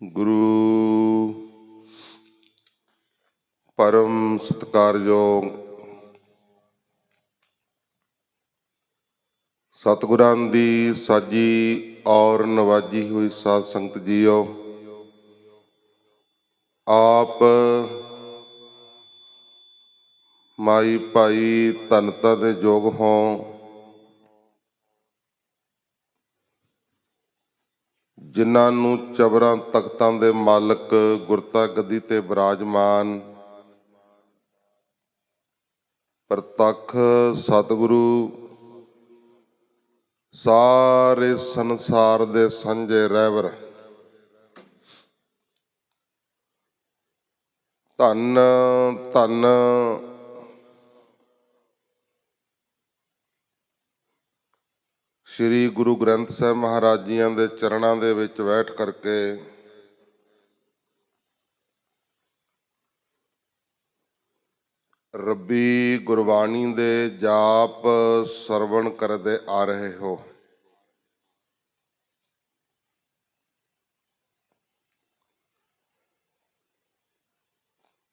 ਗੁਰੂ ਪਰਮ ਸਤਿਕਾਰਯੋਗ ਸਤਿਗੁਰਾਂ ਦੀ ਸਾਜੀ ਔਰ ਨਵਾਜੀ ਹੋਈ ਸਾਧ ਸੰਗਤ ਜੀਓ, ਆਪ ਮਾਈ ਭਾਈ ਧਨਤਾ ਦੇ ਜੋਗ ਹੋ। ਜਿਨ੍ਹਾਂ ਨੂੰ ਚਬਰਾਂ ਤਖਤਾਂ ਦੇ ਮਾਲਕ ਗੁਰਤਾ ਗੱਦੀ ਤੇ ਬਿਰਾਜਮਾਨ ਪ੍ਰਤੱਖ ਸਤਿਗੁਰੂ ਸਾਰੇ ਸੰਸਾਰ ਦੇ ਸੰਜੇ ਰਹਿਬਰ। ਧੰਨ ਧੰਨ ਸ੍ਰੀ ਗੁਰੂ ਗ੍ਰੰਥ ਸਾਹਿਬ ਮਹਾਰਾਜ ਜੀਆਂ ਦੇ ਚਰਨਾਂ ਦੇ ਵਿੱਚ ਬੈਠ ਕਰਕੇ ਰੱਬੀ ਗੁਰਬਾਣੀ ਦੇ ਜਾਪ ਸਰਵਣ ਕਰਦੇ ਆ ਰਹੇ ਹੋ।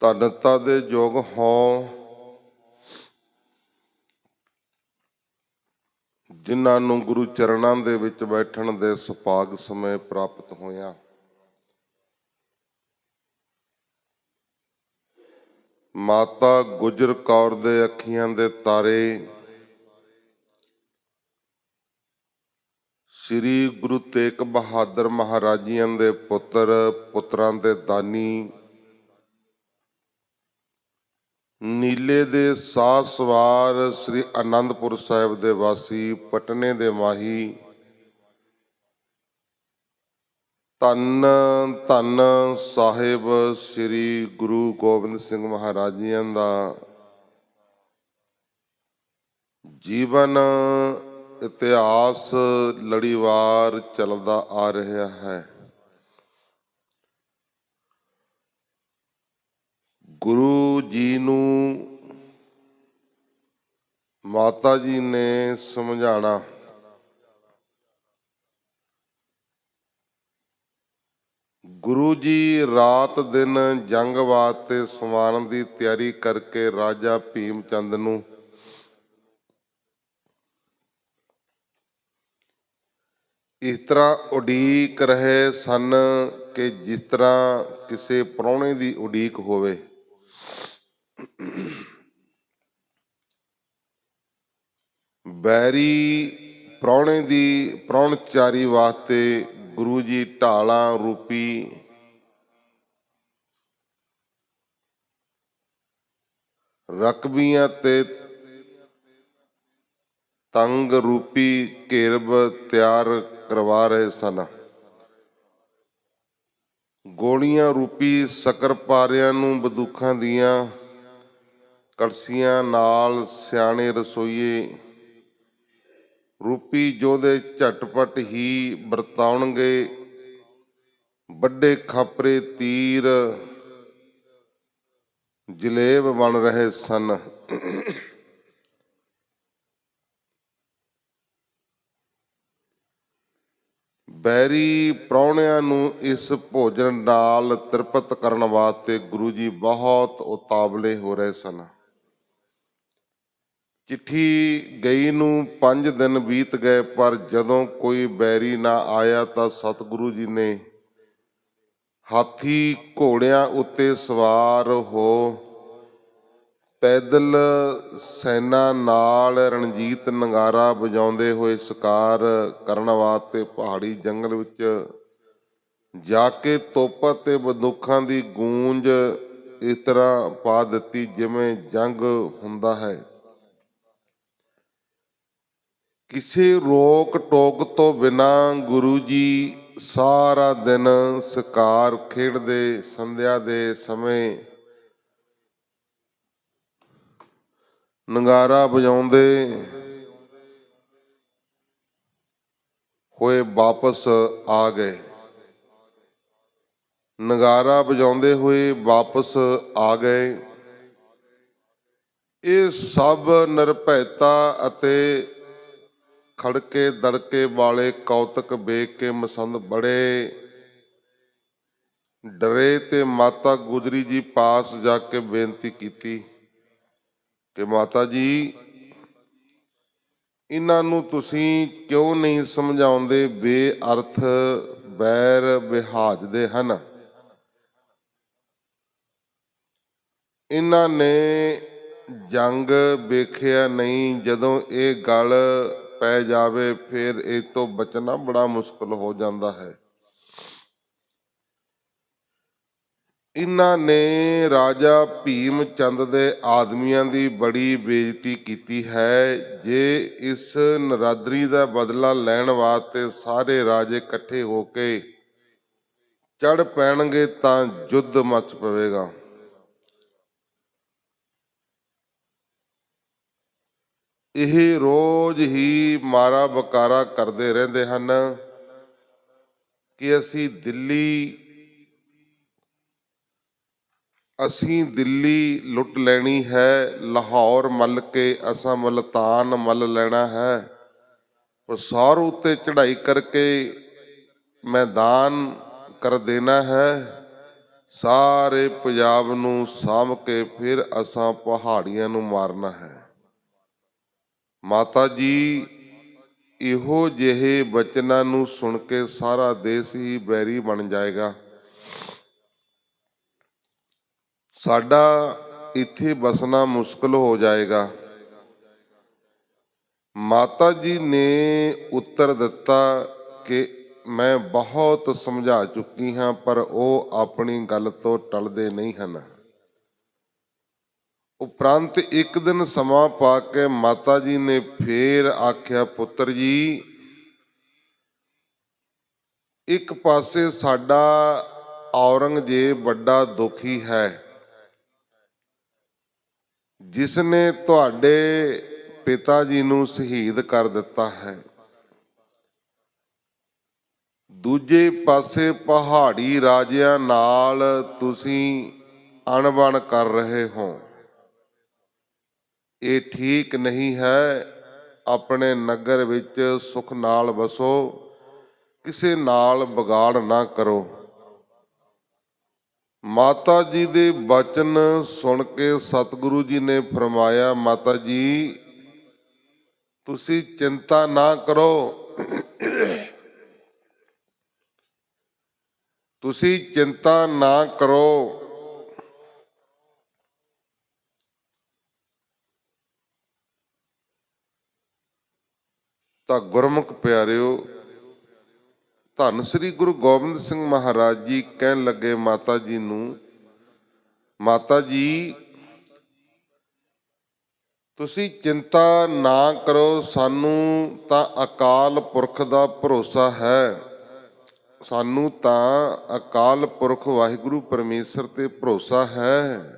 ਧੰਨਤਾ ਦੇ ਯੋਗ ਹੋ ਜਿਨ੍ਹਾਂ ਨੂੰ ਗੁਰੂ ਚਰਨਾਂ ਦੇ ਵਿੱਚ ਬੈਠਣ ਦੇ ਸੁਭਾਗ ਸਮੇਂ ਪ੍ਰਾਪਤ ਹੋਇਆ। ਮਾਤਾ ਗੁਜਰ ਕੌਰ ਦੇ ਅੱਖੀਆਂ ਦੇ ਤਾਰੇ, ਸ੍ਰੀ ਗੁਰੂ ਤੇਗ ਬਹਾਦਰ ਮਹਾਰਾਜੀਆਂ ਦੇ ਪੁੱਤਰ, ਪੁੱਤਰਾਂ ਦੇ ਦਾਨੀ ਨੀਲੇ ਦੇ ਸਾਹ ਸਵਾਰ ਸ੍ਰੀ ਅਨੰਦਪੁਰ ਸਾਹਿਬ ਦੇ ਵਾਸੀ ਪਟਨੇ ਦੇ ਮਾਹੀ। ਧੰਨ ਧੰਨ ਸਾਹਿਬ ਸ੍ਰੀ ਗੁਰੂ ਗੋਬਿੰਦ ਸਿੰਘ ਮਹਾਰਾਜ ਜੀਆਂ ਦਾ। ਜੀਵਨ ਇਤਿਹਾਸ ਲੜੀਵਾਰ ਚੱਲਦਾ ਆ ਰਿਹਾ ਹੈ। ਗੁਰੂ ਜੀ ਨੂੰ ਮਾਤਾ ਜੀ ਨੇ ਸਮਝਾਣਾ। ਗੁਰੂ ਜੀ ਰਾਤ ਦਿਨ ਜੰਗ ਵਾਸਤੇ ਸਮਾਨ ਦੀ ਤਿਆਰੀ ਕਰਕੇ ਰਾਜਾ ਭੀਮ ਚੰਦ ਨੂੰ ਇਸ ਤਰ੍ਹਾਂ ਉਡੀਕ ਰਹੇ ਸਨ ਕਿ ਜਿਸ ਤਰ੍ਹਾਂ ਕਿਸੇ ਪ੍ਰਾਹੁਣੇ ਦੀ ਉਡੀਕ ਹੋਵੇ। ਬੈਰੀ ਪ੍ਰਾਹੁਣੇ ਦੀ, ਪ੍ਰਾਹੁਣਚਾਰੀ ਵਾਸਤੇ ਗੁਰੂ ਜੀ ਢਾਲਾਂ ਰੂਪੀ ਰਕਬੀਆਂ ਤੇ ਤੰਗ ਰੂਪੀ ਘੇਰਬ ਤਿਆਰ ਕਰਵਾ ਰਹੇ ਸਨ। ਗੋਲੀਆਂ ਰੂਪੀ ਸ਼ਕਰ ਪਾਰਿਆਂ ਨੂੰ ਬੰਦੂਖਾਂ ਦੀਆਂ ਕੜਸੀਆਂ ਨਾਲ ਸਿਆਣੇ ਰਸੋਈਏ, ਰੂਪੀ ਜੋਧੇ ਝਟਪਟ ਹੀ ਵਰਤਾਉਣਗੇ, ਵੱਡੇ ਖਾਪਰੇ ਤੀਰ ਜਲੇਬ ਬਣ ਰਹੇ ਸਨ। ਬੈਰੀ ਪ੍ਰਾਹੁਣਿਆਂ ਨੂੰ ਇਸ ਭੋਜਨ ਨਾਲ ਤ੍ਰਿਪਤ ਕਰਨ ਵਾਸਤੇ ਗੁਰੂ ਜੀ ਬਹੁਤ ਉਤਾਵਲੇ ਹੋ ਰਹੇ ਸਨ। ਚਿੱਠੀ ਗਈ ਨੂੰ 5 ਦਿਨ ਬੀਤ ਗਏ, ਪਰ ਜਦੋਂ ਕੋਈ ਬੈਰੀ ਨਾ ਆਇਆ ਤਾਂ ਸਤਿਗੁਰੂ ਜੀ ਨੇ ਹਾਥੀ ਘੋੜਿਆਂ ਉੱਤੇ ਸਵਾਰ ਹੋ ਪੈਦਲ ਸੈਨਾ ਨਾਲ ਰਣਜੀਤ ਨਗਾਰਾ ਵਜਾਉਂਦੇ ਹੋਏ ਸ਼ਿਕਾਰ ਕਰਨ ਵਾਸਤੇ ਪਹਾੜੀ ਜੰਗਲ ਵਿੱਚ ਜਾ ਕੇ ਤੋਪਾਂ ਤੇ ਬੰਦੂਕਾਂ ਦੀ ਗੂੰਜ ਇਸ ਤਰ੍ਹਾਂ ਪਾ ਦਿੱਤੀ ਜਿਵੇਂ ਜੰਗ ਹੁੰਦਾ ਹੈ। ਕਿਸੇ ਰੋਕ ਟੋਕ ਤੋਂ ਬਿਨਾ ਗੁਰੂ ਜੀ ਸਾਰਾ ਦਿਨ ਸਕਾਰ ਖੇਡਦੇ, ਸੰਧਿਆ ਦੇ ਸਮੇਂ ਨਗਾਰਾ ਵਜਾਉਂਦੇ ਹੋਏ ਵਾਪਸ ਆ ਗਏ। ਨਗਾਰਾ ਵਜਾਉਂਦੇ ਹੋਏ ਵਾਪਸ ਆ ਗਏ। ਇਹ ਸਭ ਨਿਰਭੈਤਾ ਅਤੇ ਖੜਕੇ ਦੜਕੇ ਵਾਲੇ ਕੌਤਕ ਵੇਖ ਕੇ ਮਸੰਦ ਬੜੇ। ਡਰੇ ਤੇ ਮਾਤਾ ਗੁਜਰੀ ਜੀ ਪਾਸ ਜਾ ਕੇ ਬੇਨਤੀ ਕੀਤੀ ਕਿ ਮਾਤਾ ਜੀ, ਇਹਨਾਂ ਨੂੰ ਤੁਸੀਂ ਕਿਉਂ ਨਹੀਂ ਸਮਝਾਉਂਦੇ ਬੇਅਰਥ ਬੈਰ ਵਿਹਾਜਦੇ ਹਨ? ਇਹਨਾਂ ਨੇ ਜੰਗ ਵੇਖਿਆ ਨਹੀਂ ਜਦੋਂ ਇਹ ਗੱਲ ਪੈ ਜਾਵੇ, ਫਿਰ ਇਹ ਤੋਂ ਬਚਣਾ ਬੜਾ ਮੁਸ਼ਕਲ ਹੋ ਜਾਂਦਾ ਹੈ। ਇਹਨਾਂ ਨੇ ਰਾਜਾ ਭੀਮ ਚੰਦ ਦੇ ਆਦਮੀਆਂ ਦੀ ਬੜੀ ਬੇਇੱਜ਼ਤੀ ਕੀਤੀ ਹੈ। ਜੇ ਇਸ ਨਰਾਦਰੀ ਦਾ ਬਦਲਾ ਲੈਣ ਵਾਸਤੇ ਸਾਰੇ ਰਾਜੇ ਇਕੱਠੇ ਹੋ ਕੇ ਚੜ ਪੈਣਗੇ ਤਾਂ ਯੁੱਧ ਮੱਚ ਪਵੇਗਾ। ਇਹ ਰੋਜ਼ ਹੀ ਮਾਰਾ ਬਕਾਰਾ ਕਰਦੇ ਰਹਿੰਦੇ ਹਨ ਕਿ ਅਸੀਂ ਦਿੱਲੀ ਅਸੀਂ ਦਿੱਲੀ ਲੁੱਟ ਲੈਣੀ ਹੈ, ਲਾਹੌਰ ਮੱਲ ਕੇ ਅਸਾਂ ਮਲਤਾਨ ਮੱਲ ਲੈਣਾ ਹੈ। ਪਸਾਰ ਉੱਤੇ ਚੜ੍ਹਾਈ ਕਰਕੇ ਮੈਦਾਨ ਕਰ ਦੇਣਾ ਹੈ। ਸਾਰੇ ਪੰਜਾਬ ਨੂੰ ਸਾਂਭ ਕੇ ਫਿਰ ਅਸਾਂ ਪਹਾੜੀਆਂ ਨੂੰ ਮਾਰਨਾ ਹੈ। ਮਾਤਾ ਜੀ, ਇਹੋ ਜਿਹੇ ਬਚਨਾਂ ਨੂੰ ਸੁਣ ਕੇ ਸਾਰਾ ਦੇਸ਼ ਹੀ ਬੈਰੀ ਬਣ ਜਾਏਗਾ। ਸਾਡਾ ਇੱਥੇ ਬਸਣਾ ਮੁਸ਼ਕਲ ਹੋ ਜਾਏਗਾ। ਮਾਤਾ ਜੀ ਨੇ ਉੱਤਰ ਦਿੱਤਾ ਕਿ ਮੈਂ ਬਹੁਤ ਸਮਝਾ ਚੁੱਕੀ ਹਾਂ, ਪਰ ਉਹ ਆਪਣੀ ਗੱਲ ਤੋਂ ਟਲਦੇ ਨਹੀਂ ਹਨ। ਉਪਰੰਤ ਇੱਕ ਦਿਨ ਸਮਾਂ ਪਾ ਕੇ ਮਾਤਾ ਜੀ ਨੇ ਫੇਰ ਆਖਿਆ, ਪੁੱਤਰ ਜੀ, ਇੱਕ ਪਾਸੇ ਸਾਡਾ ਔਰੰਗਜ਼ੇਬ ਵੱਡਾ ਦੁਖੀ ਹੈ। ਜਿਸ ਨੇ ਤੁਹਾਡੇ ਪਿਤਾ ਜੀ ਨੂੰ ਸ਼ਹੀਦ ਕਰ ਦਿੱਤਾ ਹੈ। ਦੂਜੇ ਪਾਸੇ ਪਹਾੜੀ ਰਾਜਿਆਂ ਨਾਲ ਤੁਸੀਂ ਅਣਬਣ ਕਰ ਰਹੇ ਹੋ। ਇਹ ਠੀਕ ਨਹੀਂ ਹੈ, ਆਪਣੇ ਨਗਰ ਵਿੱਚ ਸੁਖ ਨਾਲ ਵਸੋ, ਕਿਸੇ ਨਾਲ ਵਿਗਾੜ ਨਾ ਕਰੋ। ਮਾਤਾ ਜੀ ਦੇ ਬਚਨ ਸੁਣ ਕੇ ਸਤਿਗੁਰੂ ਜੀ ਨੇ ਫਰਮਾਇਆ, ਮਾਤਾ ਜੀ, ਤੁਸੀਂ ਚਿੰਤਾ ਨਾ ਕਰੋ। ਤੁਸੀਂ ਚਿੰਤਾ ਨਾ ਕਰੋ। ਤਾਂ ਗੁਰਮੁਖ ਪਿਆਰਿਓ, ਧੰਨ ਸ੍ਰੀ ਗੁਰੂ ਗੋਬਿੰਦ ਸਿੰਘ ਮਹਾਰਾਜ ਜੀ ਕਹਿਣ ਲੱਗੇ ਮਾਤਾ ਜੀ ਨੂੰ, ਮਾਤਾ ਜੀ, ਤੁਸੀਂ ਚਿੰਤਾ ਨਾ ਕਰੋ, ਸਾਨੂੰ ਤਾਂ ਅਕਾਲ ਪੁਰਖ ਦਾ ਭਰੋਸਾ ਹੈ। ਸਾਨੂੰ ਤਾਂ ਅਕਾਲ ਪੁਰਖ ਵਾਹਿਗੁਰੂ ਪਰਮੇਸ਼ਰ ਤੇ ਭਰੋਸਾ ਹੈ।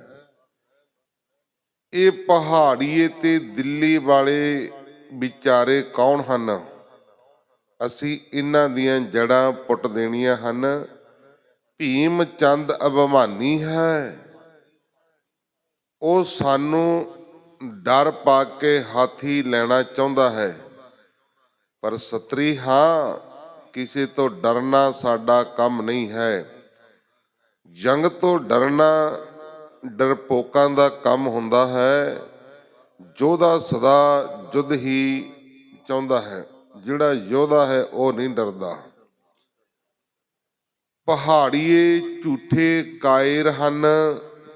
ਇਹ ਪਹਾੜੀਏ ਤੇ ਦਿੱਲੀ ਵਾਲੇ ਵਿਚਾਰੇ ਕੌਣ ਹਨ? ਅਸੀਂ ਇਹਨਾਂ ਦੀਆਂ ਜੜਾਂ ਪੁੱਟ ਦੇਣੀਆਂ ਹਨ। ਭੀਮ ਚੰਦ ਅਭਿਮਾਨੀ ਹੈ। ਉਹ ਸਾਨੂੰ ਡਰ ਪਾ ਕੇ ਹਾਥੀ ਲੈਣਾ ਚਾਹੁੰਦਾ ਹੈ। ਪਰ ਸਤਰੀ, ਹਾਂ, ਕਿਸੇ ਤੋਂ ਡਰਨਾ ਸਾਡਾ ਕੰਮ ਨਹੀਂ ਹੈ। ਜੰਗ ਤੋਂ ਡਰਨਾ ਡਰਪੋਕਾਂ ਦਾ ਕੰਮ ਹੁੰਦਾ ਹੈ। ਯੋਧਾ ਸਦਾ ਜੁੱਧ ਹੀ ਚਾਹੁੰਦਾ ਹੈ, ਜਿਹੜਾ ਯੋਧਾ ਹੈ ਉਹ ਨਹੀਂ ਡਰਦਾ। ਪਹਾੜੀਏ ਝੂਠੇ ਕਾਇਰ ਹਨ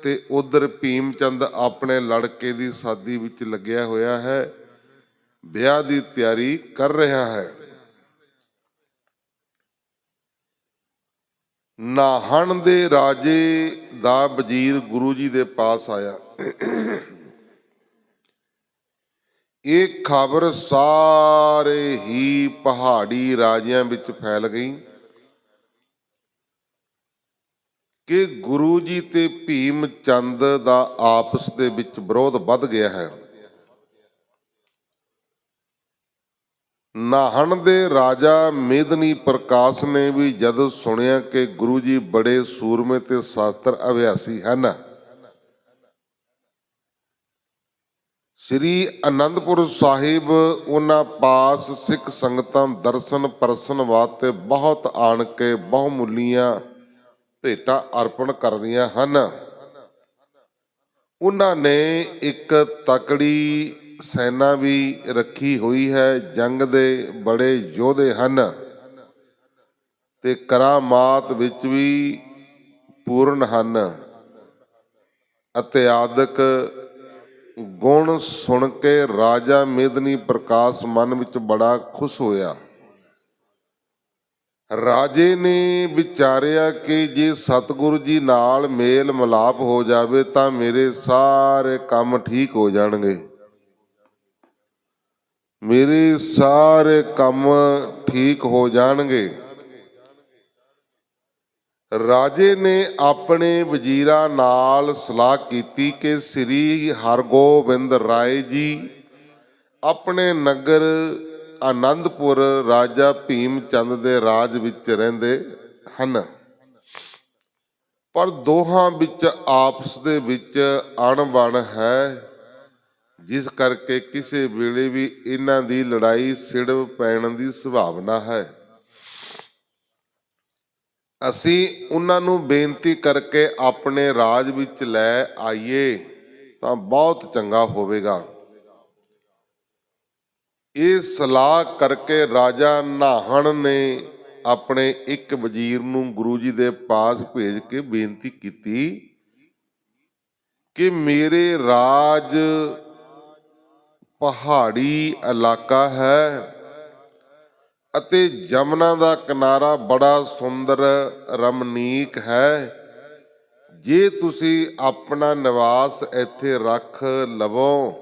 ਤੇ ਉਧਰ ਭੀਮ ਚੰਦ ਆਪਣੇ ਲੜਕੇ ਦੀ ਸਾਦੀ ਵਿੱਚ ਲੱਗਿਆ ਹੋਇਆ ਹੈ, ਵਿਆਹ ਦੀ ਤਿਆਰੀ ਕਰ ਰਿਹਾ ਹੈ। ਨਾਹਣ ਦੇ ਰਾਜੇ ਦਾ ਵਜ਼ੀਰ ਗੁਰੂ ਜੀ ਦੇ ਪਾਸ ਆਇਆ। ਇਹ ਖਬਰ ਸਾਰੇ ਹੀ ਪਹਾੜੀ ਰਾਜਿਆਂ ਵਿੱਚ ਫੈਲ ਗਈ ਕਿ ਗੁਰੂ ਜੀ ਤੇ ਭੀਮ ਚੰਦ ਦਾ ਆਪਸ ਦੇ ਵਿੱਚ ਵਿਰੋਧ ਵੱਧ ਗਿਆ ਹੈ। ਨਾਹਣ ਦੇ ਰਾਜਾ ਮੇਦਨੀ ਪ੍ਰਕਾਸ਼ ਨੇ ਵੀ ਜਦ ਸੁਣਿਆ ਕਿ ਗੁਰੂ ਜੀ ਬੜੇ ਸੂਰਮੇ ਤੇ ਸ਼ਾਸਤਰ ਅਭਿਆਸੀ ਹਨ ਸ੍ਰੀ ਅਨੰਦਪੁਰ ਸਾਹਿਬ, ਉਹਨਾਂ ਪਾਸ ਸਿੱਖ ਸੰਗਤਾਂ ਦਰਸ਼ਨ ਪਰਸਨ ਵਾਸਤੇ ਬਹੁਤ ਆਣ ਕੇ ਬਹੁਮੁੱਲੀਆਂ ਭੇਟਾਂ ਅਰਪਣ ਕਰਦੀਆਂ ਹਨ। ਉਹਨਾਂ ਨੇ ਇੱਕ ਤਕੜੀ ਸੈਨਾ ਵੀ ਰੱਖੀ ਹੋਈ ਹੈ, ਜੰਗ ਦੇ ਬੜੇ ਯੋਧੇ ਹਨ। ਤੇ ਕਰਾਮਾਤ ਵਿੱਚ ਵੀ ਪੂਰਨ ਹਨ। ਅਤਿਆਦਕ ਗੁਣ ਸੁਣ ਕੇ ਰਾਜਾ ਮੇਦਨੀ ਪ੍ਰਕਾਸ਼ ਮਨ ਵਿੱਚ ਬੜਾ ਖੁਸ਼ ਹੋਇਆ। ਰਾਜੇ ਨੇ ਵਿਚਾਰਿਆ ਕਿ ਜੇ ਸਤਿਗੁਰੂ ਜੀ ਨਾਲ ਮੇਲ ਮਿਲਾਪ ਹੋ ਜਾਵੇ ਤਾਂ ਮੇਰੇ ਸਾਰੇ ਕੰਮ ਠੀਕ ਹੋ ਜਾਣਗੇ। ਮੇਰੇ ਸਾਰੇ ਕੰਮ ਠੀਕ ਹੋ ਜਾਣਗੇ। ਰਾਜੇ ਨੇ ਆਪਣੇ ਵਜ਼ੀਰਾਂ ਨਾਲ ਸਲਾਹ ਕੀਤੀ ਕਿ ਸ੍ਰੀ ਹਰਗੋਬਿੰਦ ਰਾਏ ਜੀ ਆਪਣੇ ਨਗਰ ਆਨੰਦਪੁਰ ਰਾਜਾ ਭੀਮ ਚੰਦ ਦੇ ਰਾਜ ਵਿੱਚ ਰਹਿੰਦੇ ਹਨ। ਪਰ ਦੋਹਾਂ ਵਿੱਚ ਆਪਸ ਦੇ ਵਿੱਚ ਅਣਬਣ ਹੈ, ਜਿਸ ਕਰਕੇ ਕਿਸੇ ਵੇਲੇ ਵੀ ਇਹਨਾਂ ਦੀ ਲੜਾਈ ਸਿੜ ਪੈਣ ਦੀ ਸੰਭਾਵਨਾ ਹੈ। ਅਸੀਂ ਉਹਨਾਂ ਨੂੰ ਬੇਨਤੀ ਕਰਕੇ ਆਪਣੇ ਰਾਜ ਵਿੱਚ ਲੈ ਆਈਏ ਤਾਂ ਬਹੁਤ ਚੰਗਾ ਹੋਵੇਗਾ। ਇਹ ਸਲਾਹ ਕਰਕੇ ਰਾਜਾ ਨਾਹਣ ਨੇ ਆਪਣੇ ਇੱਕ ਵਜ਼ੀਰ ਨੂੰ ਗੁਰੂ ਜੀ ਦੇ ਪਾਸ ਭੇਜ ਕੇ ਬੇਨਤੀ ਕੀਤੀ ਕਿ ਮੇਰੇ ਰਾਜ ਪਹਾੜੀ ਇਲਾਕਾ ਹੈ। ਅਤੇ ਜਮਨਾ ਦਾ ਕਿਨਾਰਾ ਬੜਾ ਸੁੰਦਰ ਰਮਨੀਕ ਹੈ। ਜੇ ਤੁਸੀਂ ਆਪਣਾ ਨਿਵਾਸ ਇੱਥੇ ਰੱਖ ਲਵੋ,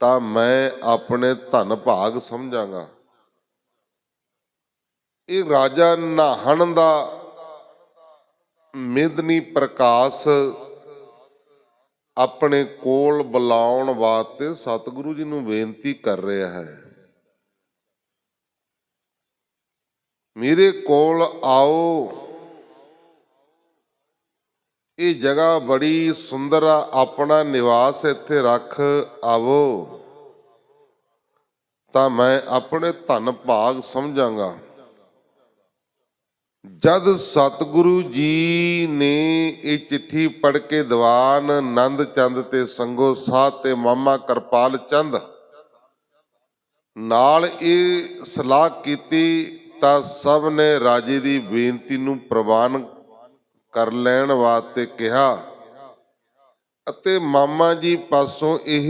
ਤਾਂ ਮੈਂ ਆਪਣੇ ਧਨ ਭਾਗ ਸਮਝਾਂਗਾ। ਇਹ ਰਾਜਾ ਨਾਹਣ ਦਾ ਮਿਦਨੀ ਪ੍ਰਕਾਸ਼ ਆਪਣੇ ਕੋਲ ਬੁਲਾਉਣ ਵਾਸਤੇ ਸਤਿਗੁਰੂ ਜੀ ਨੂੰ ਬੇਨਤੀ ਕਰ ਰਿਹਾ ਹੈ। ਮੇਰੇ ਕੋਲ ਆਓ। ਇਹ ਜਗ੍ਹਾ ਬੜੀ ਸੁੰਦਰ ਆ, ਆਪਣਾ ਨਿਵਾਸ ਇੱਥੇ ਰੱਖ ਆਵੋ। ਤਾਂ ਮੈਂ ਆਪਣੇ ਧਨ ਭਾਗ ਸਮਝਾਂਗਾ। ਜਦ ਸਤਿਗੁਰੂ ਜੀ ਨੇ ਇਹ ਚਿੱਠੀ ਪੜ੍ਹ ਕੇ ਦੀਵਾਨ ਨੰਦ ਚੰਦ ਤੇ ਸੰਗੋ ਸਾਧ ਤੇ ਮਾਮਾ ਕਿਰਪਾਲ ਚੰਦ ਨਾਲ ਇਹ ਸਲਾਹ ਕੀਤੀ ਤਾਂ ਸਭ ਨੇ ਰਾਜੇ ਦੀ ਬੇਨਤੀ ਨੂੰ ਪ੍ਰਵਾਨ ਕਰ ਲੈਣ ਵਾਸਤੇ ਕਿਹਾ। ਅਤੇ ਮਾਮਾ ਜੀ ਪਾਸੋਂ ਇਹ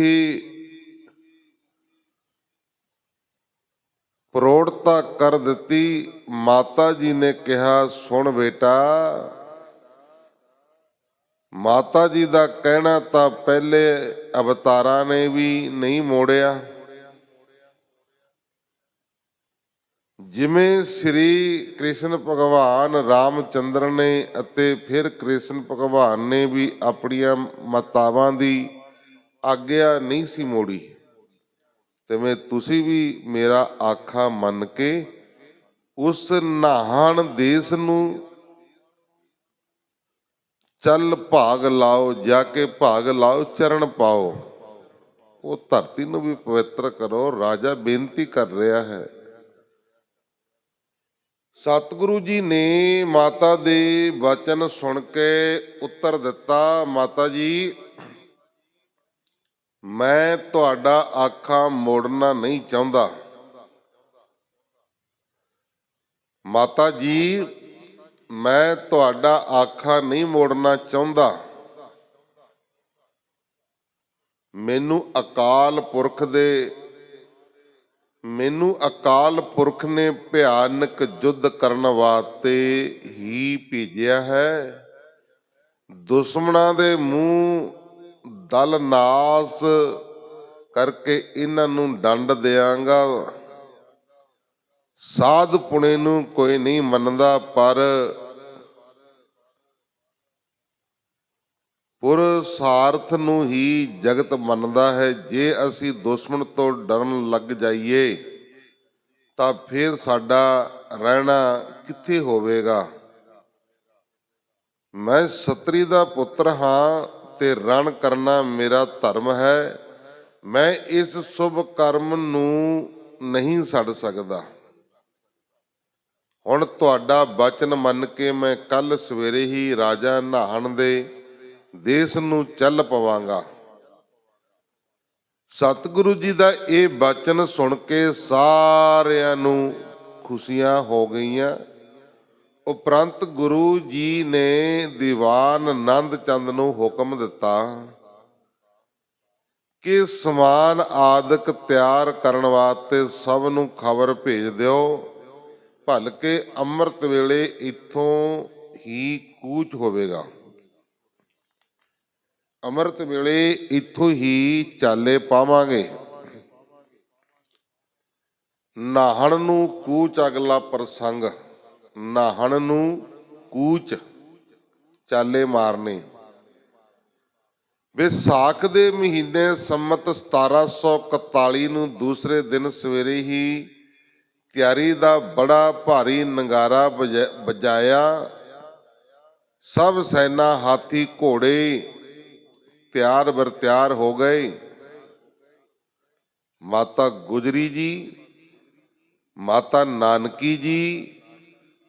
ਪ੍ਰੋੜਤਾ ਕਰ ਦਿੱਤੀ। ਮਾਤਾ ਜੀ ਨੇ ਕਿਹਾ, ਸੁਣ ਬੇਟਾ, ਮਾਤਾ ਜੀ ਦਾ ਕਹਿਣਾ ਤਾਂ ਪਹਿਲੇ ਅਵਤਾਰਾਂ ਨੇ ਵੀ ਨਹੀਂ ਮੋੜਿਆ। ਜਿਵੇਂ ਸ੍ਰੀ ਕ੍ਰਿਸ਼ਨ ਭਗਵਾਨ ਰਾਮਚੰਦਰ ਨੇ ਅਤੇ ਫਿਰ ਕ੍ਰਿਸ਼ਨ ਭਗਵਾਨ ਨੇ ਵੀ ਆਪਣੀਆਂ ਮਤਾਵਾਂ ਦੀ ਆਗਿਆ ਨਹੀਂ ਸੀ ਮੋੜੀ ਤੇ ਤੁਸੀਂ ਵੀ ਮੇਰਾ ਆਖਾ ਮੰਨ ਕੇ ਉਸ ਨਾਹਣ ਦੇਸ ਨੂੰ ਚੱਲ ਭਾਗ ਲਾਓ, ਜਾ ਕੇ ਭਾਗ ਲਾਓ, ਚਰਨ ਪਾਓ। ਉਹ ਧਰਤੀ ਨੂੰ ਵੀ ਪਵਿੱਤਰ ਕਰੋ, ਰਾਜਾ ਬੇਨਤੀ ਕਰ ਰਿਹਾ ਹੈ। ਸਤਿਗੁਰੂ ਜੀ ਨੇ ਮਾਤਾ ਦੇ ਵਚਨ ਸੁਣ ਕੇ ਉੱਤਰ ਦਿੱਤਾ, ਮਾਤਾ ਜੀ, ਮੈਂ ਤੁਹਾਡਾ ਆਖਾ ਮੋੜਨਾ ਨਹੀਂ ਚਾਹੁੰਦਾ। ਮਾਤਾ ਜੀ, ਮੈਂ ਤੁਹਾਡਾ ਆਖਾ ਨਹੀਂ ਮੋੜਨਾ ਚਾਹੁੰਦਾ। ਮੈਨੂੰ ਅਕਾਲ ਪੁਰਖ ਦੇ ਮੈਨੂੰ ਅਕਾਲ ਪੁਰਖ ਨੇ ਭਿਆਨਕ ਯੁੱਧ ਕਰਨ ਵਾਸਤੇ ਹੀ ਭੇਜਿਆ ਹੈ। ਦੁਸ਼ਮਣਾਂ ਦੇ ਮੂੰਹ ਦਲ ਨਾਸ ਕਰਕੇ ਇਹਨਾਂ ਨੂੰ ਡੰਡ ਦਿਆਂਗਾ। ਸਾਧ ਪੁਣੇ ਨੂੰ ਕੋਈ ਨਹੀਂ ਮੰਨਦਾ, ਪਰ ਪੁਰਸਾਰਥ ਨੂੰ ਹੀ ਜਗਤ ਮੰਨਦਾ ਹੈ। ਜੇ ਅਸੀਂ ਦੁਸ਼ਮਣ ਤੋਂ ਡਰਨ ਲੱਗ ਜਾਈਏ, ਤਾਂ ਫਿਰ ਸਾਡਾ ਰਹਿਣਾ ਕਿੱਥੇ ਹੋਵੇਗਾ? ਮੈਂ ਸਤਰੀ ਦਾ ਪੁੱਤਰ ਹਾਂ ਤੇ ਰਣ ਕਰਨਾ ਮੇਰਾ ਧਰਮ ਹੈ। ਮੈਂ ਇਸ ਸ਼ੁਭ ਕਰਮ ਨੂੰ ਨਹੀਂ ਛੱਡ ਸਕਦਾ। ਹੁਣ ਤੁਹਾਡਾ ਬਚਨ ਮੰਨ ਕੇ ਮੈਂ ਕੱਲ ਸਵੇਰੇ ਹੀ ਰਾਜਾ ਨਾਹਣ ਦੇ ਦੇਸ਼ ਨੂੰ ਚੱਲ ਪਵਾਂਗਾ। ਸਤਿਗੁਰੂ ਜੀ ਦਾ ਇਹ ਬਚਨ ਸੁਣ ਕੇ ਸਾਰਿਆਂ ਨੂੰ ਖੁਸ਼ੀਆਂ ਹੋ ਗਈਆਂ। ਉਪਰੰਤ ਗੁਰੂ ਜੀ ਨੇ ਦੀਵਾਨ ਆਨੰਦ ਚੰਦ ਨੂੰ ਹੁਕਮ ਦਿੱਤਾ ਕਿ ਸਮਾਨ ਆਦਿਕ ਤਿਆਰ ਕਰਨ ਵਾਸਤੇ ਸਭ ਨੂੰ ਖਬਰ ਭੇਜ ਦਿਓ। ਭਲਕੇ ਅੰਮ੍ਰਿਤ ਵੇਲੇ ਇਥੋਂ ਹੀ ਕੂਚ ਹੋਵੇਗਾ। ਅੰਮ੍ਰਿਤ ਵੇਲੇ ਇੱਥੋਂ ਹੀ ਚਾਲੇ ਪਾਵਾਂਗੇ। ਨਾਹਣ ਨੂੰ ਕੂਚ ਅਗਲਾ ਪ੍ਰਸੰਗ, ਨਾਹਣ ਨੂੰ ਕੂਚ ਚਾਲੇ ਮਾਰਨੇ। ਵਿਸਾਖ ਦੇ ਮਹੀਨੇ ਸੰਮਤ 1741 ਨੂੰ ਦੂਸਰੇ ਦਿਨ ਸਵੇਰੇ ਹੀ ਤਿਆਰੀ ਦਾ ਬੜਾ ਭਾਰੀ ਨਗਾਰਾ ਵਜਾ- ਵਜਾਇਆ। ਸਭ ਸੈਨਾ ਹਾਥੀ ਘੋੜੇ ਤਿਆਰ ਬਰ ਤਿਆਰ ਹੋ ਗਏ। ਮਾਤਾ ਗੁਜਰੀ ਜੀ, ਮਾਤਾ ਨਾਨਕੀ ਜੀ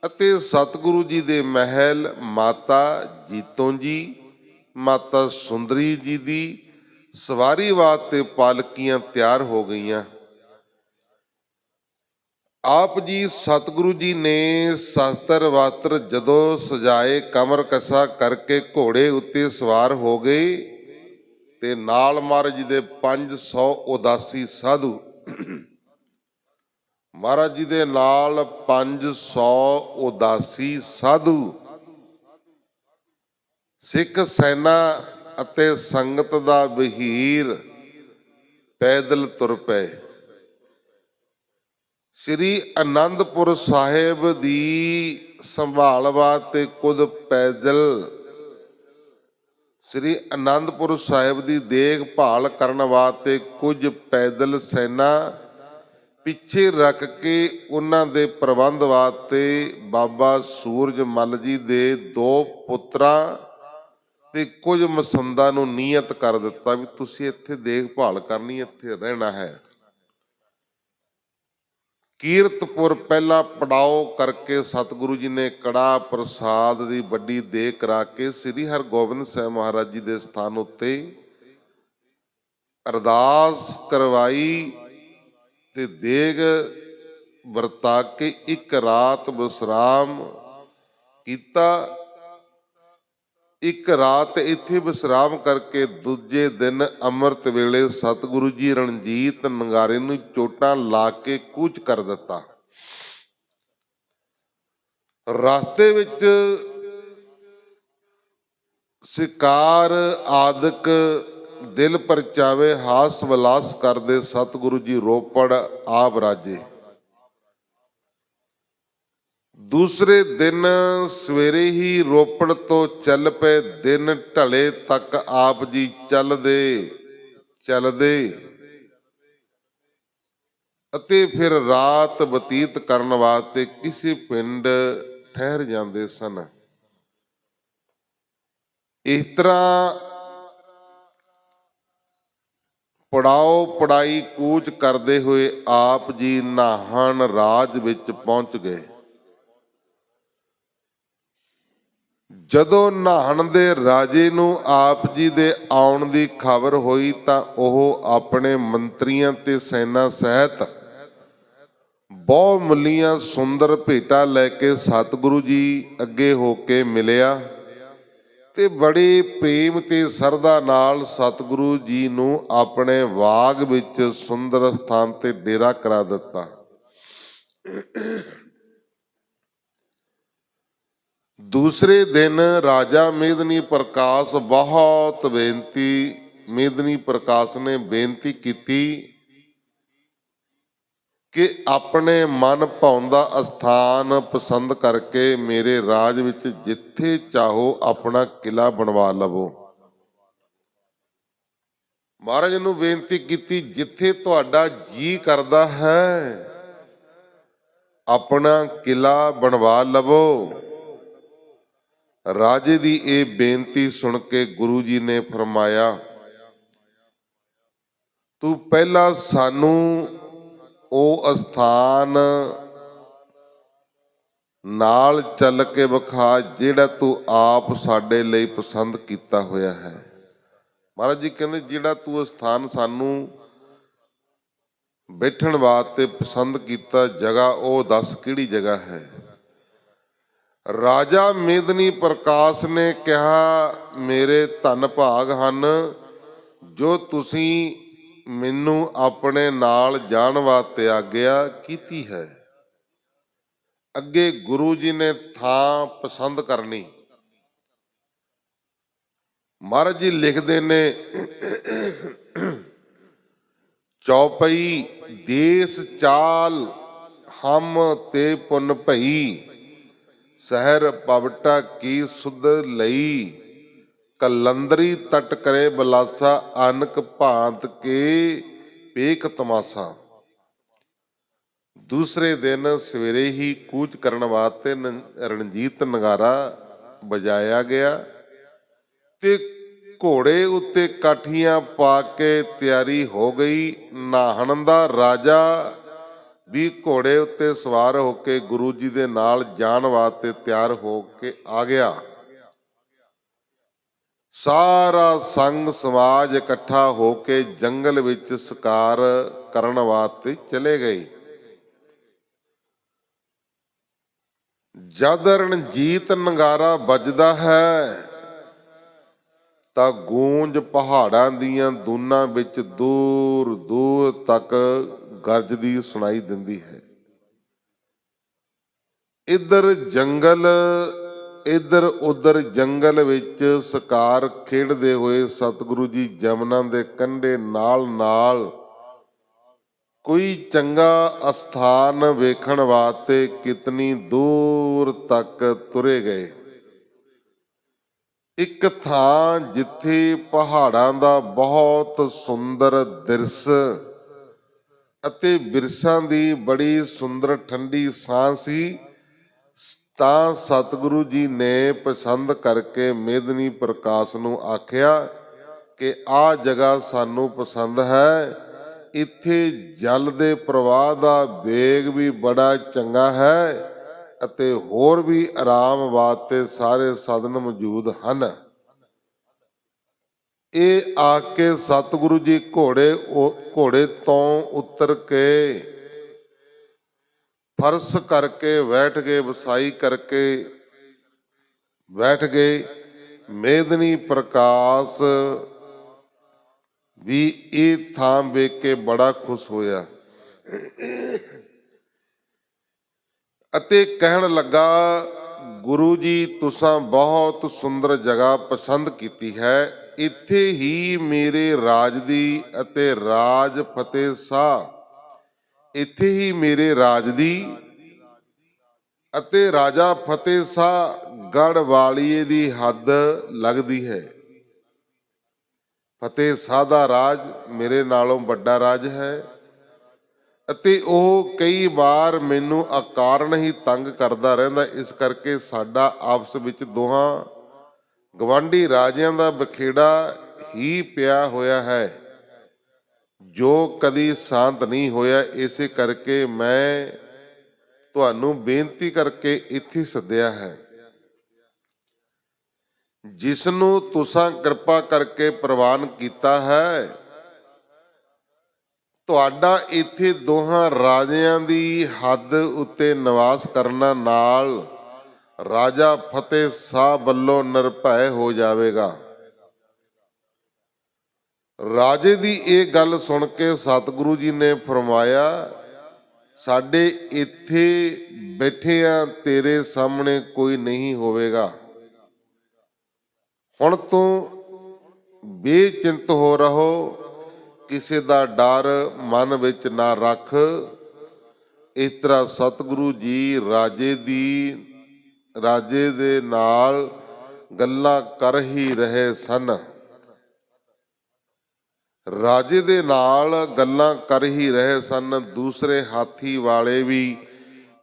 ਅਤੇ ਸਤਿਗੁਰੂ ਜੀ ਦੇ ਮਹਿਲ ਮਾਤਾ ਜੀਤੋਂ ਜੀ, ਮਾਤਾ ਸੁੰਦਰੀ ਜੀ ਦੀ ਸਵਾਰੀ ਵਾਸਤੇ ਪਾਲਕੀਆਂ ਤਿਆਰ ਹੋ ਗਈਆਂ। ਆਪ ਜੀ ਸਤਿਗੁਰੂ ਜੀ ਨੇ ਸਸਤਰ ਵਾਤਰ ਜਦੋਂ ਸਜਾਏ ਕਮਰ ਕਸਾ ਕਰਕੇ ਘੋੜੇ ਉੱਤੇ ਸਵਾਰ ਹੋ ਗਏ ਤੇ ਨਾਲ ਮਹਾਰਾਜ ਜੀ ਦੇ 500 ਉਦਾਸੀ ਸਾਧੂ। ਮਹਾਰਾਜ ਜੀ ਦੇ ਨਾਲ 500 ਉਦਾਸੀ ਸਾਧੂ। ਸਿੱਖ ਸੈਨਾ ਅਤੇ ਸੰਗਤ ਦਾ ਵਹੀਰ ਪੈਦਲ ਤੁਰ ਪਏ। ਸ੍ਰੀ ਅਨੰਦਪੁਰ ਸਾਹਿਬ ਦੀ ਸੰਭਾਲਵਾ ਤੇ ਕੁਦ ਪੈਦਲ ਸ੍ਰੀ ਅਨੰਦਪੁਰ ਸਾਹਿਬ ਦੀ ਦੇਖਭਾਲ ਕਰਨ ਵਾਸਤੇ ਕੁਝ ਪੈਦਲ ਸੈਨਾ ਪਿੱਛੇ ਰੱਖ ਕੇ ਉਹਨਾਂ ਦੇ ਪ੍ਰਬੰਧ ਵਾਸਤੇ ਬਾਬਾ ਸੂਰਜ ਮੱਲ ਜੀ ਦੇ ਦੋ ਪੁੱਤਰਾਂ ਤੇ ਕੁਝ ਮਸੰਦਾਂ ਨੂੰ ਨਿਯਤ ਕਰ ਦਿੱਤਾ ਵੀ ਤੁਸੀਂ ਇੱਥੇ ਦੇਖਭਾਲ ਕਰਨੀ, ਇੱਥੇ ਰਹਿਣਾ ਹੈ। ਕੀਰਤਪੁਰ ਪਹਿਲਾ ਪੜਾਓ ਕਰਕੇ ਸਤਿਗੁਰੂ ਜੀ ਨੇ ਕੜਾ ਪ੍ਰਸਾਦ ਦੀ ਵੱਡੀ ਦੇ ਕਰਾ ਕੇ ਸ੍ਰੀ ਹਰਗੋਬਿੰਦ ਸਾਹਿਬ ਮਹਾਰਾਜ ਜੀ ਦੇ ਸਥਾਨ ਉੱਤੇ ਅਰਦਾਸ ਕਰਵਾਈ ਤੇ ਦੇਗ ਵਰਤਾ ਕੇ ਇੱਕ ਰਾਤ ਵਿਸਰਾਮ ਕੀਤਾ। ਇੱਕ ਰਾਤ ਇੱਥੇ ਵਿਸਰਾਮ ਕਰਕੇ ਦੂਜੇ ਦਿਨ ਅੰਮ੍ਰਿਤ ਵੇਲੇ ਸਤਿਗੁਰੂ ਜੀ ਰਣਜੀਤ ਨੰਗਾਰੇ ਨੂੰ ਚੋਟਾਂ ਲਾ ਕੇ ਕੂਚ ਕਰ ਦਿੱਤਾ। ਰਸਤੇ ਵਿੱਚ ਸ਼ਿਕਾਰ ਆਦਿਕ ਦਿਲ ਪਰਚਾਵੇ ਹਾਸ ਵਿਲਾਸ ਕਰਦੇ ਸਤਿਗੁਰੂ ਜੀ ਰੋਪੜ ਆਪ ਰਾਜੇ। ਦੂਸਰੇ ਦਿਨ ਸਵੇਰੇ ਹੀ ਰੋਪੜ ਤੋਂ ਚੱਲ ਪਏ ਦਿਨ ਢਲੇ ਤੱਕ ਆਪ ਜੀ ਚੱਲਦੇ ਚੱਲਦੇ। ਅਤੇ ਫਿਰ ਰਾਤ ਬਤੀਤ ਕਰਨ ਵਾਸਤੇ ਕਿਸੇ ਪਿੰਡ ਠਹਿਰ ਜਾਂਦੇ ਸਨ। ਇਸ ਤਰ੍ਹਾਂ ਪੜਾਓ ਪੜਾਈ ਕੂਚ ਕਰਦੇ ਹੋਏ ਆਪ ਜੀ ਨਾਹਣ ਰਾਜ ਵਿੱਚ ਪਹੁੰਚ ਗਏ। ਜਦੋਂ ਨਹਾਣ ਦੇ ਰਾਜੇ ਨੂੰ ਆਪ ਜੀ ਦੇ ਆਉਣ ਦੀ ਖਬਰ ਹੋਈ ਤਾਂ ਉਹ ਆਪਣੇ ਮੰਤਰੀਆਂ ਤੇ ਸੈਨਾ ਸਹਿਤ ਬਹੁ ਮੁੱਲੀਆਂ ਸੁੰਦਰ ਭੇਟਾ ਲੈ ਕੇ ਸਤਿਗੁਰੂ ਜੀ ਅੱਗੇ ਹੋ ਕੇ ਮਿਲਿਆ ਤੇ ਬੜੇ ਪ੍ਰੇਮ ਤੇ ਸਰਦਾ ਨਾਲ ਸਤਿਗੁਰੂ ਜੀ ਨੂੰ ਆਪਣੇ ਬਾਗ ਵਿੱਚ ਸੁੰਦਰ ਸਥਾਨ ਤੇ ਡੇਰਾ ਕਰਾ ਦਿੱਤਾ। ਦੂਸਰੇ ਦਿਨ ਰਾਜਾ ਮੇਦਨੀ ਪ੍ਰਕਾਸ਼ ਬਹੁਤ ਬੇਨਤੀ, ਮੇਦਨੀ ਪ੍ਰਕਾਸ਼ ਨੇ ਬੇਨਤੀ ਕੀਤੀ ਕਿ ਆਪਣੇ ਮਨ ਭਾਉਂਦਾ ਅਸਥਾਨ ਪਸੰਦ ਕਰਕੇ ਮੇਰੇ ਰਾਜ ਵਿੱਚ ਜਿੱਥੇ ਚਾਹੋ ਆਪਣਾ ਕਿਲਾ ਬਣਵਾ ਲਵੋ। ਮਹਾਰਾਜ ਨੂੰ ਬੇਨਤੀ ਕੀਤੀ, ਜਿੱਥੇ ਤੁਹਾਡਾ ਜੀ ਕਰਦਾ ਹੈ, ਆਪਣਾ ਕਿਲਾ ਬਣਵਾ ਲਵੋ। ਰਾਜੇ ਦੀ ਇਹ ਬੇਨਤੀ ਸੁਣ ਕੇ ਗੁਰੂ ਜੀ ਨੇ ਫਰਮਾਇਆ, ਤੂੰ ਪਹਿਲਾਂ ਸਾਨੂੰ ਉਹ ਅਸਥਾਨ ਨਾਲ ਚੱਲ ਕੇ ਵਿਖਾ ਜਿਹੜਾ ਤੂੰ ਆਪ ਸਾਡੇ ਲਈ ਪਸੰਦ ਕੀਤਾ ਹੋਇਆ ਹੈ। ਮਹਾਰਾਜ ਜੀ ਕਹਿੰਦੇ, ਜਿਹੜਾ ਤੂੰ ਸਥਾਨ ਸਾਨੂੰ ਬੈਠਣ ਵਾਸਤੇ ਪਸੰਦ ਕੀਤਾ ਜਗ੍ਹਾ, ਉਹ ਦੱਸ ਕਿਹੜੀ ਜਗ੍ਹਾ ਹੈ? ਰਾਜਾ ਮੇਦਨੀ ਪ੍ਰਕਾਸ਼ ਨੇ ਕਿਹਾ, ਮੇਰੇ ਧਨ ਭਾਗ ਹਨ, ਜੋ ਤੁਸੀਂ ਮੈਨੂੰ ਆਪਣੇ ਨਾਲ ਜਾਣ ਵਾਸਤੇ ਆਗਿਆ ਕੀਤੀ ਹੈ। ਅੱਗੇ ਗੁਰੂ ਜੀ ਨੇ ਥਾਂ ਪਸੰਦ ਕਰਨੀ। ਮਹਾਰਾਜ ਜੀ ਲਿਖਦੇ ਨੇ, ਚੌਪਈ ਦੇਸ ਚਾਲ ਹਮ ਤੇ ਪੁੰਨ ਭਈ ਸਹਿਰ ਪਵਟਾ ਕੀ ਸੁਧ ਲਈ? ਕਲੰਦਰੀ ਤਟ ਕਰੇ ਬਲਾਸਾ, ਅਨਕ ਭਾਂਤ ਕੇ ਪੇਖ ਤਮਾਸਾ। ਦੂਸਰੇ ਦਿਨ ਸਵੇਰੇ ਹੀ ਕੂਚ ਕਰਨ ਵਾਸਤੇ ਰਣਜੀਤ ਨਗਾਰਾ ਵਜਾਇਆ ਗਿਆ ਤੇ ਘੋੜੇ ਉੱਤੇ ਕਾਠੀਆਂ ਪਾ ਕੇ ਤਿਆਰੀ ਹੋ ਗਈ। ਨਾਹਣ ਦਾ ਰਾਜਾ ਵੀ ਘੋੜੇ ਉੱਤੇ ਸਵਾਰ ਹੋ ਕੇ ਗੁਰੂ ਜੀ ਦੇ ਨਾਲ ਜਾਣ ਵਾਸਤੇ ਤਿਆਰ ਹੋ ਕੇ ਆ ਗਿਆ। ਸਾਰਾ ਸੰਗ ਸਮਾਜ ਇਕੱਠਾ ਹੋ ਕੇ ਜੰਗਲ ਵਿੱਚ ਸ਼ਿਕਾਰ ਕਰਨ ਵਾਸਤੇ ਚਲੇ ਗਏ। ਜਦ ਰਣਜੀਤ ਨਗਾਰਾ ਵੱਜਦਾ ਹੈ, ਤਾਂ ਗੂੰਜ ਪਹਾੜਾਂ ਦੀਆਂ ਦੂਨਾਂ ਵਿੱਚ ਦੂਰ ਦੂਰ ਤੱਕ ਗਰਜਦੀ ਸੁਣਾਈ ਦਿੰਦੀ ਹੈ। ਇੱਧਰ ਜੰਗਲ, ਇੱਧਰ ਉੱਧਰ ਜੰਗਲ ਵਿੱਚ ਸਕਾਰ ਖੇਡਦੇ ਹੋਏ ਸਤਿਗੁਰੂ ਜੀ ਜਮਨਾ ਦੇ ਕੰਢੇ ਨਾਲ ਨਾਲ ਕੋਈ ਚੰਗਾ ਅਸਥਾਨ ਵੇਖਣ ਵਾਸਤੇ ਕਿਤਨੀ ਦੂਰ ਤੱਕ ਤੁਰੇ ਗਏ। ਇੱਕ ਥਾਂ ਜਿੱਥੇ ਪਹਾੜਾਂ ਦਾ ਬਹੁਤ ਸੁੰਦਰ ਦ੍ਰਿਸ਼ ਅਤੇ ਬਿਰਸਾਂ ਦੀ ਬੜੀ ਸੁੰਦਰ ਠੰਡੀ ਛਾਂ ਸੀ। ਤਾਂ ਸਤਿਗੁਰੂ ਜੀ ਨੇ ਪਸੰਦ ਕਰਕੇ ਮੇਦਨੀ ਪ੍ਰਕਾਸ਼ ਨੂੰ ਆਖਿਆ ਕਿ ਆਹ ਜਗ੍ਹਾ ਸਾਨੂੰ ਪਸੰਦ ਹੈ। ਇੱਥੇ ਜਲ ਦੇ ਪ੍ਰਵਾਹ ਦਾ ਵੇਗ ਵੀ ਬੜਾ ਚੰਗਾ ਹੈ ਅਤੇ ਹੋਰ ਵੀ ਆਰਾਮ ਵਾਸਤੇ ਸਾਰੇ ਸਾਧਨ ਮੌਜੂਦ ਹਨ। ਇਹ ਆ ਕੇ ਸਤਿਗੁਰੂ ਜੀ ਘੋੜੇ ਘੋੜੇ ਤੋਂ ਉਤਰ ਕੇ ਫਰਸ਼ ਕਰਕੇ ਬੈਠ ਗਏ, ਵਸਾਈ ਕਰਕੇ ਬੈਠ ਗਏ। ਮੇਦਨੀ ਪ੍ਰਕਾਸ਼ ਵੀ ਇਹ ਥਾਂ ਵੇਖ ਕੇ ਬੜਾ ਖੁਸ਼ ਹੋਇਆ। ਅਤੇ ਕਹਿਣ ਲੱਗਾ, ਗੁਰੂ ਜੀ, ਤੁਸੀਂ ਬਹੁਤ ਸੁੰਦਰ ਜਗ੍ਹਾ ਪਸੰਦ ਕੀਤੀ ਹੈ। ਇੱਥੇ ਹੀ ਮੇਰੇ ਰਾਜ ਦੀ ਅਤੇ ਰਾਜ ਫਤਿਹ ਸਾਹ। ਇੱਥੇ ਹੀ ਮੇਰੇ ਰਾਜ ਦੀ ਅਤੇ ਰਾਜਾ ਫਤਿਹ ਸਾਹ ਗੜ ਵਾਲੀਏ ਦੀ ਹੱਦ ਲੱਗਦੀ ਹੈ। ਫਤਿਹ ਸਾਹ ਦਾ ਰਾਜ ਮੇਰੇ ਨਾਲੋਂ ਵੱਡਾ ਰਾਜ ਹੈ ਅਤੇ ਉਹ ਕਈ ਵਾਰ ਮੈਨੂੰ ਅਕਾਰਨ ਹੀ ਤੰਗ ਕਰਦਾ ਰਹਿੰਦਾ। ਇਸ ਕਰਕੇ ਸਾਡਾ ਆਪਸ ਵਿੱਚ ਦੋਹਾਂ ਗਵਾਂਢੀ ਰਾਜਿਆਂ ਦਾ ਬਖੇੜਾ ਹੀ ਪਿਆ ਹੋਇਆ ਹੈ। ਜੋ ਕਦੀ ਸ਼ਾਂਤ ਨਹੀਂ ਹੋਇਆ, ਇਸੇ ਕਰਕੇ ਮੈਂ ਤੁਹਾਨੂੰ ਬੇਨਤੀ ਕਰਕੇ ਇੱਥੇ ਸੱਦਿਆ ਹੈ। ਜਿਸ ਨੂੰ ਤੁਸੀਂ ਕਿਰਪਾ ਕਰਕੇ ਪ੍ਰਵਾਨ ਕੀਤਾ ਹੈ, ਤੁਹਾਡਾ ਇੱਥੇ ਦੋਹਾਂ ਰਾਜਿਆਂ ਦੀ ਹੱਦ ਉੱਤੇ ਨਿਵਾਸ ਕਰਨਾ ਨਾਲ ਰਾਜਾ ਫਤਿਹ ਸਾਹਿਬ ਵੱਲੋਂ ਨਿਰਭੈ ਹੋ ਜਾਵੇਗਾ। ਰਾਜੇ ਦੀ ਇਹ ਗੱਲ ਸੁਣ ਕੇ ਸਤਿਗੁਰੂ ਜੀ ਨੇ ਫਰਮਾਇਆ, ਸਾਡੇ ਇੱਥੇ ਬੈਠੇ ਤੇਰੇ ਸਾਹਮਣੇ ਕੋਈ ਨਹੀਂ ਹੋਵੇਗਾ। ਹੁਣ ਤੂੰ ਬੇਚਿੰਤ ਹੋ ਰਹੋ, ਕਿਸੇ ਦਾ ਡਰ ਮਨ ਵਿੱਚ ਨਾ ਰੱਖ। ਇਸ ਤਰ੍ਹਾਂ ਸਤਿਗੁਰੂ ਜੀ ਰਾਜੇ ਦੀ ਰਾਜੇ ਦੇ ਨਾਲ ਗੱਲਾਂ ਕਰ ਹੀ ਰਹੇ ਸਨ। ਰਾਜੇ ਦੇ ਨਾਲ ਗੱਲਾਂ ਕਰ ਹੀ ਰਹੇ ਸਨ। ਦੂਸਰੇ ਹਾਥੀ ਵਾਲੇ ਵੀ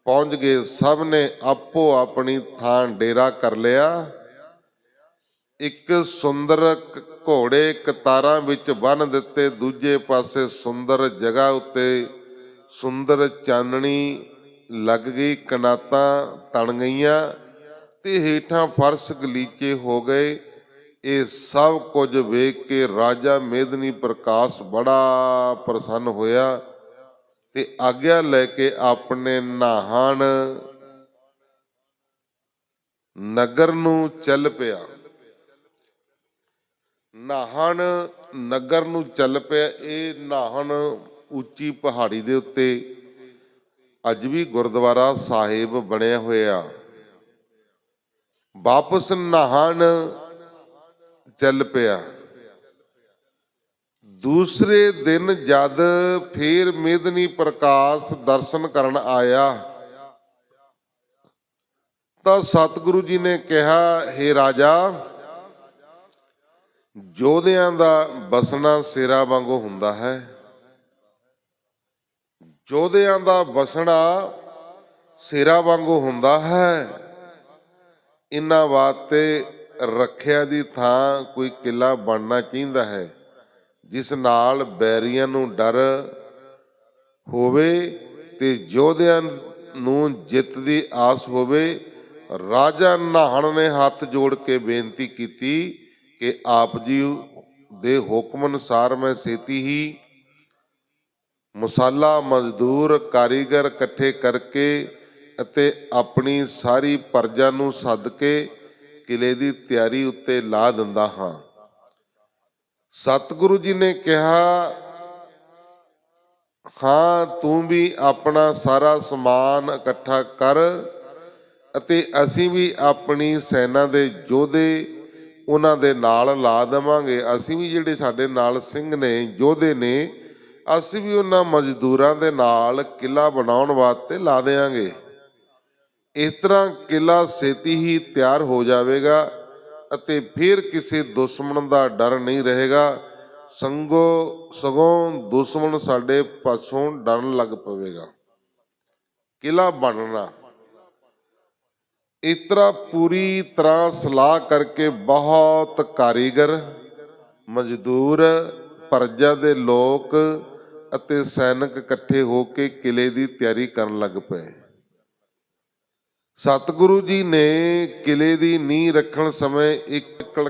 ਪਹੁੰਚ ਗਏ। ਸਭ ਨੇ ਆਪੋ ਆਪਣੀ ਥਾਂ ਡੇਰਾ ਕਰ ਲਿਆ। ਇੱਕ ਸੁੰਦਰ ਘੋੜੇ ਕਤਾਰਾਂ ਵਿੱਚ ਬੰਨ ਦਿੱਤੇ। ਦੂਜੇ ਪਾਸੇ ਸੁੰਦਰ ਜਗ੍ਹਾ ਉੱਤੇ ਸੁੰਦਰ ਚਾਨਣੀ ਲੱਗ ਗਈ। ਕਨਾਤਾਂ ਤਣ ਗਈਆਂ। ਤੇ ਹੇਠਾਂ ਫਰਸ਼ ਗਲੀਚੇ ਹੋ ਗਏ। ਇਹ ਸਭ ਕੁਝ ਵੇਖ ਕੇ ਰਾਜਾ ਮੇਦਨੀ ਪ੍ਰਕਾਸ਼ ਬੜਾ ਪ੍ਰਸੰਨ ਹੋਇਆ ਤੇ ਆਗਿਆ ਲੈ ਕੇ ਆਪਣੇ ਨਾਹਣ ਨਗਰ ਨੂੰ ਚੱਲ ਪਿਆ। ਨਾਹਣ ਨਗਰ ਨੂੰ ਚੱਲ ਪਿਆ। ਇਹ ਨਾਹਣ ਉੱਚੀ ਪਹਾੜੀ ਦੇ ਉੱਤੇ ਅੱਜ ਵੀ ਗੁਰਦੁਆਰਾ ਸਾਹਿਬ ਬਣਿਆ ਹੋਇਆ। ਵਾਪਸ ਨਾਹਣ ਚੱਲ ਪਿਆ। ਦੂਸਰੇ ਦਿਨ ਜਦ ਫੇਰ ਮੇਦਨੀ ਪ੍ਰਕਾਸ਼ ਦਰਸ਼ਨ ਕਰਨ ਆਇਆ, ਤਾਂ ਸਤਿਗੁਰੂ ਜੀ ਨੇ ਕਿਹਾ हे ਰਾਜਾ, ਜੋਧਿਆਂ ਦਾ ਬਸਣਾ ਸਿਰਾ ਵਾਂਗੂ ਹੁੰਦਾ ਹੈ। ਜੋਧਿਆਂ ਦਾ ਬਸਣਾ ਸਿਰਾ ਵਾਂਗੂ ਹੁੰਦਾ ਹੈ। ਇਨਾਂ ਵਾਸਤੇ ਰੱਖਿਆ ਦੀ ਥਾਂ ਕੋਈ ਕਿਲਾ ਬਣਨਾ ਚਾਹੀਦਾ ਹੈ, ਜਿਸ ਨਾਲ ਬੈਰੀਆਂ ਨੂੰ ਡਰ ਹੋਵੇ ਤੇ ਯੋਧਿਆਂ ਨੂੰ ਜਿੱਤ ਦੀ ਆਸ ਹੋਵੇ। ਰਾਜਾ ਨਾਹਣ ਨੇ ਹੱਥ ਜੋੜ ਕੇ ਬੇਨਤੀ ਕੀਤੀ ਕਿ ਆਪ ਜੀ ਦੇ ਹੁਕਮ ਅਨੁਸਾਰ ਮੈਂ ਛੇਤੀ ਹੀ ਮਸਾਲਾ ਮਜ਼ਦੂਰ ਕਾਰੀਗਰ ਇਕੱਠੇ ਕਰਕੇ ਅਤੇ ਆਪਣੀ ਸਾਰੀ ਪਰਜਾ ਨੂੰ ਸੱਦ ਕੇ ਕਿਲੇ ਦੀ ਤਿਆਰੀ ਉੱਤੇ ਲਾ ਦਿੰਦਾ ਹਾਂ। ਸਤਿਗੁਰੂ ਜੀ ਨੇ ਕਿਹਾ, ਹਾਂ, ਤੂੰ ਵੀ ਆਪਣਾ ਸਾਰਾ ਸਮਾਨ ਇਕੱਠਾ ਕਰ ਅਤੇ ਅਸੀਂ ਵੀ ਆਪਣੀ ਸੈਨਾ ਦੇ ਯੋਧੇ ਉਹਨਾਂ ਦੇ ਨਾਲ ਲਾ ਦੇਵਾਂਗੇ। ਅਸੀਂ ਵੀ ਜਿਹੜੇ ਸਾਡੇ ਨਾਲ ਸਿੰਘ ਨੇ, ਯੋਧੇ ਨੇ, ਅਸੀਂ ਵੀ ਉਹਨਾਂ ਮਜ਼ਦੂਰਾਂ ਦੇ ਨਾਲ ਕਿਲਾ ਬਣਾਉਣ ਵਾਸਤੇ ਲਾ ਦੇਵਾਂਗੇ। ਇਸ ਤਰ੍ਹਾਂ ਕਿਲਾ ਛੇਤੀ ਹੀ ਤਿਆਰ ਹੋ ਜਾਵੇਗਾ ਅਤੇ ਫਿਰ ਕਿਸੇ ਦੁਸ਼ਮਣ ਦਾ ਡਰ ਨਹੀਂ ਰਹੇਗਾ। ਸੰਗੋ, ਸਗੋਂ ਦੁਸ਼ਮਣ ਸਾਡੇ ਪਾਸੋਂ ਡਰਨ ਲੱਗ ਪਵੇਗਾ। ਕਿਲਾ ਬਣਨਾ। ਇਸ ਤਰ੍ਹਾਂ ਪੂਰੀ ਤਰ੍ਹਾਂ ਸਲਾਹ ਕਰਕੇ ਬਹੁਤ ਕਾਰੀਗਰ, ਮਜ਼ਦੂਰ, ਪਰਜਾ ਦੇ ਲੋਕ ਅਤੇ ਸੈਨਿਕ ਇਕੱਠੇ ਹੋ ਕੇ ਕਿਲੇ ਦੀ ਤਿਆਰੀ ਕਰਨ ਲੱਗ ਪਏ। ਸਤਿਗੁਰੂ ਜੀ ਨੇ ਕਿਲੇ ਦੀ ਨੀਂਹ ਰੱਖਣ ਸਮੇਂ ਇੱਕ ਕਲ